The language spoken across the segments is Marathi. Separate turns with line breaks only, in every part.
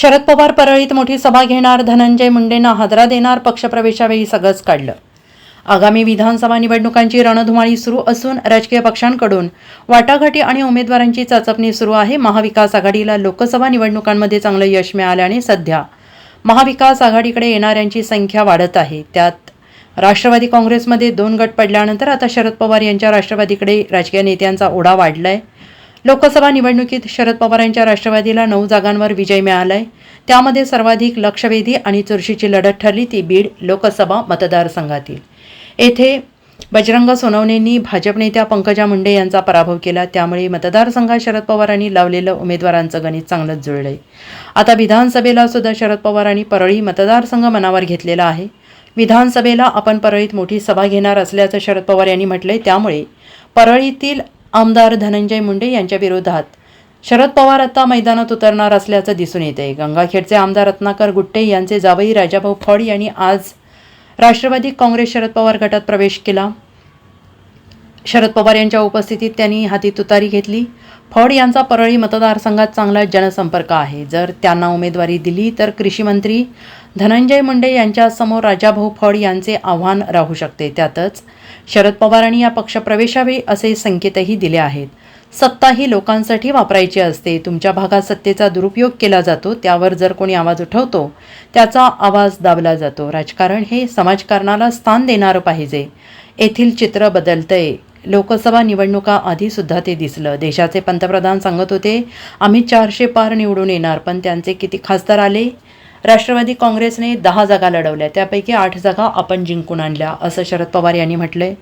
शरद पवार परळीत मोठी सभा घेणार धनंजय मुंडेंना हादरा देणार पक्षप्रवेशावेळी सगळंच काढलं. आगामी विधानसभा निवडणुकांची रणधुमाळी सुरू असून राजकीय पक्षांकडून वाटाघाटी आणि उमेदवारांची चाचपणी सुरू आहे. महाविकास आघाडीला लोकसभा निवडणुकांमध्ये चांगलं यश मिळाल्याने सध्या महाविकास आघाडीकडे येणाऱ्यांची संख्या वाढत आहे. त्यात राष्ट्रवादी काँग्रेसमध्ये दोन गट पडल्यानंतर आता शरद पवार यांच्या राष्ट्रवादीकडे राजकीय नेत्यांचा ओढा वाढलाय. लोकसभा निवडणुकीत शरद पवार यांच्या राष्ट्रवादीला नऊ जागांवर विजय मिळालाय. त्यामध्ये सर्वाधिक लक्षवेधी आणि चुरशीची लढत ठरली ती बीड लोकसभा मतदारसंघातील. येथे बजरंग सोनवणेंनी भाजप नेत्या पंकजा मुंडे यांचा पराभव केला. त्यामुळे मतदारसंघात शरद पवारांनी लावलेलं उमेदवारांचं गणित चांगलंच जुळलंय. आता विधानसभेला सुद्धा शरद पवारांनी परळी मतदारसंघ मनावर घेतलेला आहे. विधानसभेला आपण परळीत मोठी सभा घेणार असल्याचं शरद पवार यांनी म्हटलंय. त्यामुळे परळीतील आमदार धनंजय मुंडे यांच्या विरोधात. शरद पवार आता मैदानात उतरणार असल्याचं दिसून येते गंगाखेडचे आमदार रत्नाकर गुट्टे यांचे जावई राजाभाऊ फड यांनी आज राष्ट्रवादी काँग्रेस शरद पवार गटात प्रवेश केला. शरद पवार यांच्या उपस्थितीत त्यांनी हाती तुतारी घेतली. फड यांचा परळी मतदारसंघात चांगला जनसंपर्क आहे. जर त्यांना उमेदवारी दिली तर कृषीमंत्री धनंजय मुंडे यांच्यासमोर राजाभाऊ फड यांचे आव्हान राहू शकते. त्यातच शरद पवारांनी या पक्षप्रवेशावेळी असे संकेतही दिले आहेत. सत्ता ही लोकांसाठी वापरायची असते. तुमच्या भागात सत्तेचा दुरुपयोग केला जातो. त्यावर जर कोणी आवाज उठवतो त्याचा आवाज दाबला जातो. राजकारण हे समाजकारणाला स्थान देणारं पाहिजे. येथील चित्र बदलतंय. लोकसभा निवडणुका आधी सुद्धा ते दिसलं. देशाचे पंतप्रधान सांगत होते आम्ही चारशे पार निवडून येणार पण त्यांचे किती खासदार आले? राष्ट्रवादी काँग्रेसने दहा जागा लढवल्या त्यापैकी आठ जागा आपण जिंकून आणल्या असं शरद पवार यांनी म्हटलंय.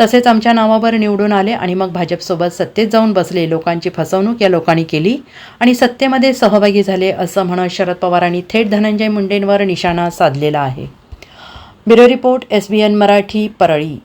तसेच आमच्या नावावर निवडून आले आणि मग भाजपसोबत सत्तेत जाऊन बसले. लोकांची फसवणूक या लोकांनी केली आणि सत्तेमध्ये सहभागी झाले असं म्हणत शरद पवारांनी थेट धनंजय मुंडेंवर निशाणा साधलेला आहे. Bureau report S B N Marathi Parli.